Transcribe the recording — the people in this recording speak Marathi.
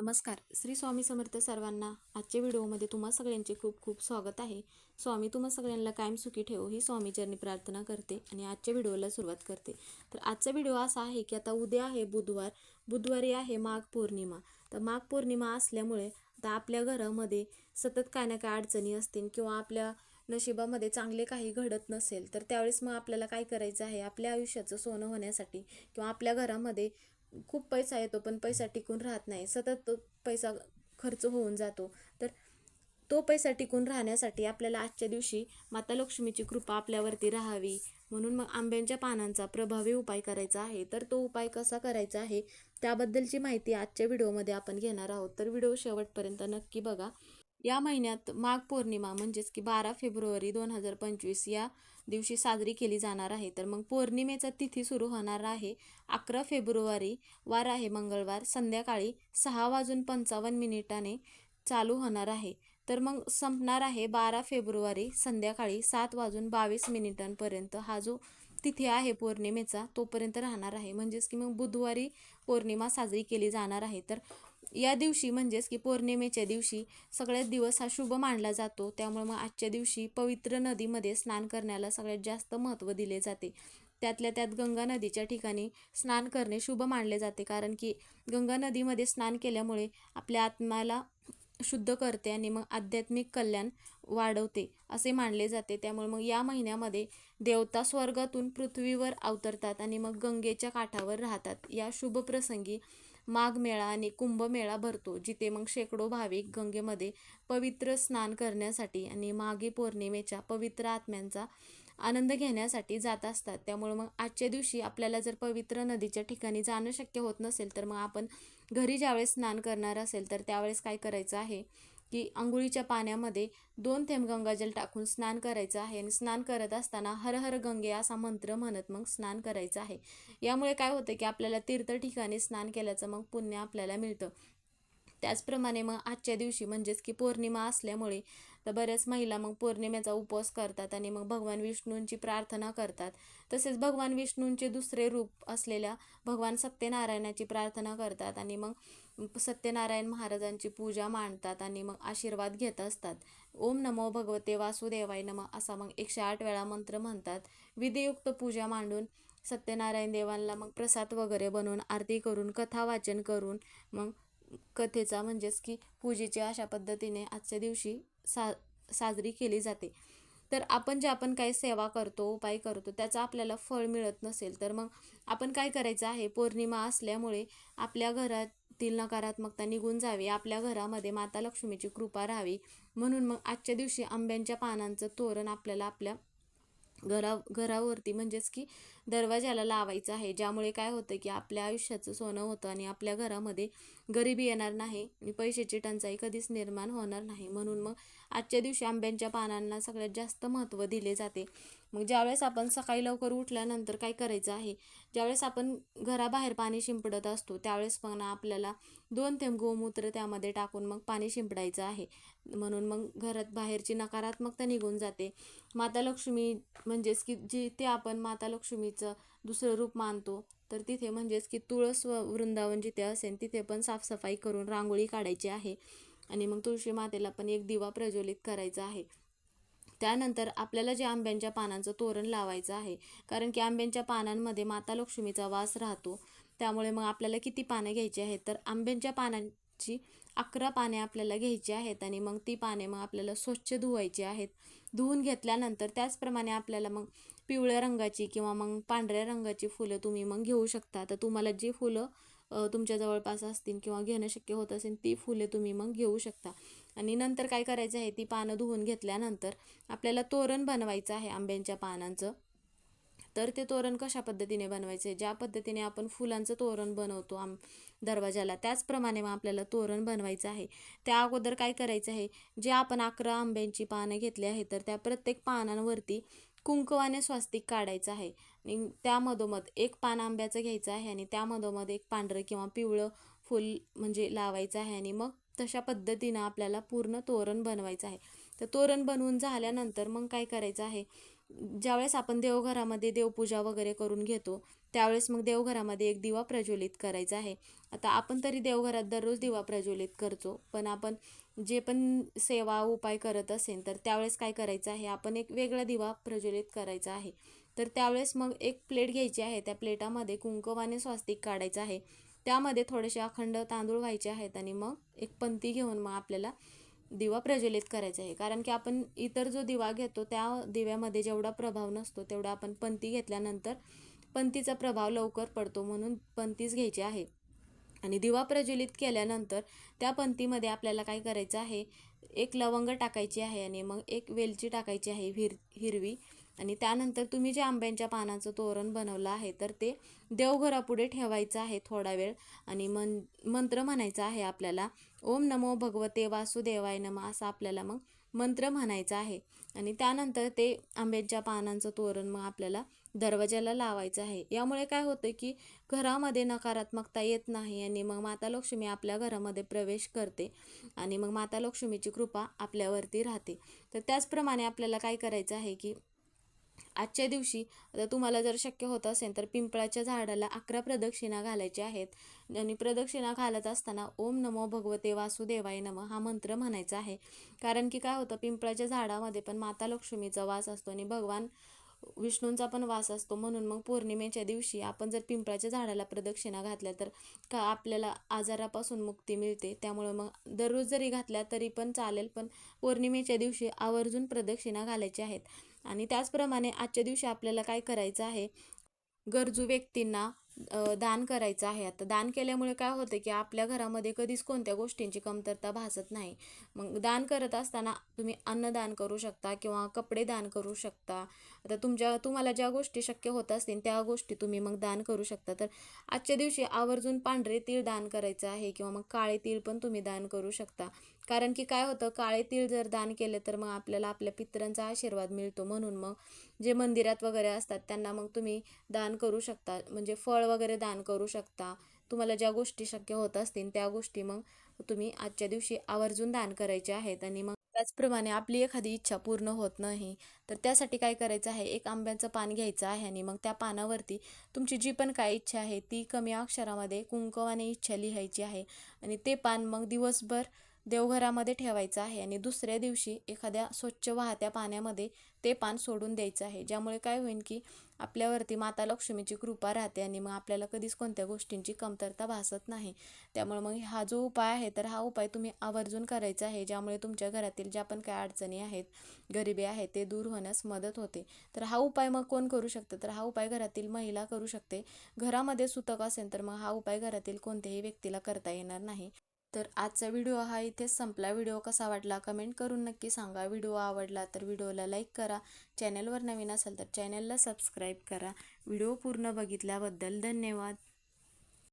नमस्कार. श्री स्वामी समर्थ सर्वांना आजच्या व्हिडिओमध्ये तुम्हा सगळ्यांचे खूप खूप स्वागत आहे. स्वामी तुम्हा सगळ्यांना कायम सुखी ठेवो ही स्वामीचरणी प्रार्थना करते आणि आजच्या व्हिडिओला सुरुवात करते. तर आजचा व्हिडिओ असा आहे की आता उद्या आहे बुधवार. बुधवारी आहे माघ पौर्णिमा. तर माघ पौर्णिमा असल्यामुळे आता आपल्या घरामध्ये सतत काय ना काय अडचणी असतील किंवा आपल्या नशिबामध्ये चांगले काही घडत नसेल तर त्यावेळेस मग आपल्याला काय करायचं आहे? आपल्या आयुष्याचं सोनं होण्यासाठी किंवा आपल्या घरामध्ये खूप पैसा येतो पण पैसा टिकून राहत नाही. सतत तो पैसा खर्च होऊन जातो. तर तो पैसा टिकून राहण्यासाठी आपल्याला आजच्या दिवशी माता लक्ष्मीची कृपा आपल्यावरती राहावी. म्हणून मग आंब्यांच्या पानांचा प्रभावी उपाय करायचा आहे. तर तो उपाय कसा करायचा आहे? त्याबद्दलची माहिती आजच्या व्हिडिओमध्ये आपण घेणार आहोत. तर व्हिडिओ शेवटपर्यंत नक्की बघा. या महिन्यात माघ पौर्णिमा म्हणजेच की बारा फेब्रुवारी दोन हजार पंचवीस या दिवशी साजरी केली जाणार आहे. तर मग पौर्णिमेचा तिथी सुरू होणार आहे. अकरा फेब्रुवारी वार आहे मंगळवार संध्याकाळी सहा वाजून पंचावन्न मिनिटाने चालू होणार आहे. तर मग संपणार आहे बारा फेब्रुवारी संध्याकाळी सात वाजून बावीस मिनिटांपर्यंत हा जो तिथे आहे पौर्णिमेचा तोपर्यंत राहणार आहे. म्हणजेच की मग बुधवारी पौर्णिमा साजरी केली जाणार आहे. तर या दिवशी म्हणजेच की पौर्णिमेच्या दिवशी सगळ्यात दिवस हा शुभ मानला जातो. त्यामुळे मग आजच्या दिवशी पवित्र नदीमध्ये स्नान करण्याला सगळ्यात जास्त महत्त्व दिले जाते. त्यातल्या त्यात गंगा नदीच्या ठिकाणी स्नान करणे शुभ मानले जाते. कारण की गंगा नदीमध्ये स्नान केल्यामुळे आपल्या आत्म्याला शुद्ध करते आणि मग आध्यात्मिक कल्याण वाढवते असे मानले जाते. त्यामुळे मग या महिन्यामध्ये देवता स्वर्गातून पृथ्वीवर अवतरतात आणि मग गंगेच्या काठावर राहतात. या शुभ प्रसंगी माघ मेळा आणि कुंभमेळा भरतो जिथे मग शेकडो भाविक गंगेमध्ये पवित्र स्नान करण्यासाठी आणि माघी पौर्णिमेच्या पवित्र आत्म्यांचा आनंद घेण्यासाठी जात असतात. त्यामुळे मग आजच्या दिवशी आपल्याला जर पवित्र नदीच्या ठिकाणी जाणं शक्य होत नसेल तर मग आपण घरी ज्यावेळेस स्नान करणार असेल तर त्यावेळेस काय करायचं आहे की आंघोळीच्या पाण्यामध्ये दोन थेंब गंगाजल टाकून स्नान करायचं आहे. आणि स्नान करत असताना हर हर गंगे असा मंत्र म्हणत मग स्नान करायचं आहे. यामुळे काय होतं की आपल्याला तीर्थ ठिकाणी स्नान केल्याचं मग पुण्य आपल्याला मिळतं. त्याचप्रमाणे मग आजच्या दिवशी म्हणजेच की पौर्णिमा असल्यामुळे तर बऱ्याच महिला मग पौर्णिमेचा उपवास करतात आणि मग भगवान विष्णूंची प्रार्थना करतात. तसेच भगवान विष्णूंचे दुसरे रूप असलेल्या भगवान सत्यनारायणाची प्रार्थना करतात आणि मग सत्यनारायण महाराजांची पूजा मांडतात आणि मग आशीर्वाद घेत असतात. ओम नमो भगवते वासुदेवाय नम असा मग एकशे आठ वेळा मंत्र म्हणतात. विधियुक्त पूजा मांडून सत्यनारायण देवांना मग प्रसाद वगैरे बनवून आरती करून कथा वाचन करून मग कथेचा म्हणजेच की पूजेची अशा पद्धतीने आजच्या दिवशी सा साजरी केली जाते. तर आपण जे आपण काही सेवा करतो उपाय करतो त्याचा आपल्याला फळ मिळत नसेल तर मग आपण काय करायचं आहे? पौर्णिमा असल्यामुळे आपल्या घरातील नकारात्मकता निघून जावी आपल्या घरामध्ये माता लक्ष्मीची कृपा राहावी. म्हणून मग आजच्या दिवशी आंब्यांच्या पानांचं तोरण आपल्याला आपल्या घरा घरावरती म्हणजेच की दरवाजाला लावायचं आहे. ज्यामुळे काय होतं की आपल्या आयुष्याचं सोनं होतं आणि आपल्या घरामध्ये गरिबी येणार नाही. आणि पैशाची टंचाई कधीच निर्माण होणार नाही. म्हणून मग आजच्या दिवशी आंब्यांच्या पानांना सगळ्यात जास्त महत्त्व दिले जाते. मग ज्यावेळेस आपण सकाळी लवकर उठल्यानंतर काय करायचं आहे? ज्यावेळेस आपण घराबाहेर पाणी शिंपडत असतो त्यावेळेस पण ना आपल्याला दोन थेंब गोमूत्र त्यामध्ये टाकून मग पाणी शिंपडायचं आहे. म्हणून मग घरात बाहेरची नकारात्मकता निघून जाते. माता लक्ष्मी म्हणजेच की जिथे आपण माता लक्ष्मीचं दुसरं रूप मानतो तर तिथे म्हणजेच की तुळस व वृंदावन जिथे असेल तिथे पण साफसफाई करून रांगोळी काढायची आहे. आणि मग तुळशी मातेला पण एक दिवा प्रज्वलित करायचा आहे. त्यानंतर आपल्याला जे आंब्यांच्या पानांचं तोरण लावायचं आहे कारण की आंब्यांच्या पानांमध्ये माता लक्ष्मीचा वास राहतो. त्यामुळे मग आपल्याला किती पानं घ्यायची आहेत तर आंब्यांच्या पानां ची अकरा पाने आपल्याला घ्यायची आहेत आणि मग ती पाने मग आपल्याला स्वच्छ धुवायची आहेत. धुवून घेतल्यानंतर त्याचप्रमाणे आपल्याला मग पिवळ्या रंगाची किंवा मग पांढऱ्या रंगाची फुलं तुम्ही मग घेऊ शकता. तर तुम्हाला जी फुलं तुमच्या जवळपास असतील किंवा घेणं शक्य होत असेल ती फुले तुम्ही मग घेऊ शकता. आणि नंतर काय करायचं आहे ती पानं धुवून घेतल्यानंतर आपल्याला तोरण बनवायचं आहे आंब्यांच्या पानांचं. तर ते तोरण कशा पद्धतीने बनवायचे ज्या पद्धतीने आपण फुलांचं तोरण बनवतो आम दरवाजाला त्याचप्रमाणे मग आपल्याला तोरण बनवायचं आहे. त्या अगोदर काय करायचं आहे? जे आपण अकरा आंब्यांची पानं घेतली आहे तर त्या प्रत्येक पानांवरती कुंकवाने स्वास्तिक काढायचं आहे. आणि त्यामधोमध एक पान आंब्याचं घ्यायचं आहे आणि त्यामधोमध एक पांढरं किंवा पिवळं फुल म्हणजे लावायचं आहे. आणि मग तशा पद्धतीनं आपल्याला पूर्ण तोरण बनवायचं आहे. तर तोरण बनवून झाल्यानंतर मग काय करायचं आहे? ज्यावेळेस आपण देवघरामध्ये देवपूजा वगैरे करून घेतो त्यावेळेस मग देवघरामध्ये एक दिवा प्रज्वलित करायचा आहे. आता आपण तरी देवघरात दररोज दिवा प्रज्वलित करतो पण आपण जे पण सेवा उपाय करत असेल तर त्यावेळेस काय करायचं आहे? आपण एक वेगळा दिवा प्रज्वलित करायचा आहे. तर त्यावेळेस मग एक प्लेट घ्यायची आहे त्या प्लेटामध्ये कुंकवाने स्वास्तिक काढायचं आहे. त्यामध्ये थोडेसे अखंड तांदूळ व्हायचे आहेत आणि मग एक पंती घेऊन मग आपल्याला दिवा प्रज्वलित करायचा आहे. कारण की आपण इतर जो दिवा घेतो त्या दिव्यामध्ये जेवढा प्रभाव नसतो तेवढा आपण पंती घेतल्यानंतर पंतीचा प्रभाव लवकर पडतो म्हणून पंतीच घ्यायची आहे. आणि दिवा प्रज्वलित केल्यानंतर त्या पंतीमध्ये आपल्याला काय करायचं आहे? एक लवंग टाकायची आहे आणि मग एक वेलची टाकायची आहे हिर हिरवी. आणि त्यानंतर तुम्ही जे आंब्यांच्या पानाचं तोरण बनवलं आहे तर ते देवघरापुढे ठेवायचं आहे थोडा वेळ. आणि मन मंत्र म्हणायचा आहे आपल्याला ओम नमो भगवते वासुदेवाय नम असं आपल्याला मग मंत्र म्हणायचा आहे. आणि त्यानंतर ते आंब्यांच्या पानांचं तोरण मग आपल्याला दरवाजाला लावायचं आहे. यामुळे काय होतं की घरामध्ये नकारात्मकता येत नाही आणि मग माता लक्ष्मी आपल्या घरामध्ये प्रवेश करते आणि मग माता लक्ष्मीची कृपा आपल्यावरती राहते. तर त्याचप्रमाणे आपल्याला काय करायचं आहे की आजच्या दिवशी आता तुम्हाला जर शक्य होत असेल तर पिंपळाच्या झाडाला अकरा प्रदक्षिणा घालायच्या आहेत. आणि प्रदक्षिणा घालत असताना ओम नमो भगवते वासुदेवाय नम हा मंत्र म्हणायचा आहे. कारण की काय होतं पिंपळाच्या झाडामध्ये पण माता लक्ष्मीचा वास असतो आणि भगवान विष्णूंचा पण वास असतो. म्हणून मग पौर्णिमेच्या दिवशी आपण जर पिंपळाच्या झाडाला प्रदक्षिणा घातल्या तर का आपल्याला आजारापासून मुक्ती मिळते? त्यामुळे मग दररोज जरी घातल्या तरी पण चालेल पण पौर्णिमेच्या दिवशी आवर्जून प्रदक्षिणा घालायची आहेत. आणि त्याचप्रमाणे आजच्या दिवशी आपल्याला काय करायचं आहे? गरजू व्यक्तींना दान करायचं आहे. आता दान केल्यामुळे काय होतं की आपल्या घरामध्ये कधीच कोणत्या गोष्टींची कमतरता भासत नाही. मग दान करत असताना तुम्ही अन्नदान करू शकता किंवा कपडे दान करू शकता. आता तुमच्या तुम्हाला ज्या गोष्टी शक्य होत असतील त्या गोष्टी तुम्ही मग दान करू शकता. तर आजच्या दिवशी आवर्जून पांढरे तीळ दान करायचं आहे किंवा मग काळे तीळ पण तुम्ही दान करू शकता. कारण की काय होतं काळे तीळ जर दान केले तर मग आपल्याला आपल्या पितरांचा आशीर्वाद मिळतो. म्हणून मग जे मंदिरात वगैरे असतात त्यांना मग तुम्ही दान करू शकता. म्हणजे फळ वगैरे दान करू शकता. तुम्हाला ज्या गोष्टी शक्य होत असतील त्या गोष्टी मग तुम्ही आजच्या दिवशी आवर्जून दान करायचे आहेत. आणि मग त्याचप्रमाणे आपली एखादी इच्छा पूर्ण होत नाही तर त्यासाठी काय करायचं आहे? एक आंब्याचं पान घ्यायचं आहे आणि मग त्या पानावरती तुमची जी पण काय इच्छा आहे ती कमी अक्षरामध्ये कुंकवाने इच्छा लिहायची आहे. आणि ते पान मग दिवसभर देवघरामध्ये ठेवायचं आहे आणि दुसऱ्या दिवशी एखाद्या स्वच्छ वाहत्या पाण्यामध्ये ते पान सोडून द्यायचं आहे. ज्यामुळे काय होईल की आपल्यावरती माता लक्ष्मीची कृपा राहते आणि मग आपल्याला कधीच कोणत्या गोष्टींची कमतरता भासत नाही. त्यामुळे मग हा जो उपाय आहे तर हा उपाय तुम्ही आवर्जून करायचा आहे. ज्यामुळे तुमच्या घरातील ज्या पण काय अडचणी आहेत गरिबी आहे ते दूर होण्यास मदत होते. तर हा उपाय मग कोण करू शकतं? तर हा उपाय घरातील महिला करू शकते. घरामध्ये सुतक असेल तर मग हा उपाय घरातील कोणत्याही व्यक्तीला करता येणार नाही. तर आजचा व्हिडिओ हा इथेच संपला. व्हिडिओ कसा वाटला कमेंट करून नक्की सांगा. व्हिडिओ आवडला तर व्हिडिओला लाईक करा. चॅनलवर नवीन असाल तर चॅनलला सबस्क्राईब करा. व्हिडिओ पूर्ण बघितल्याबद्दल धन्यवाद.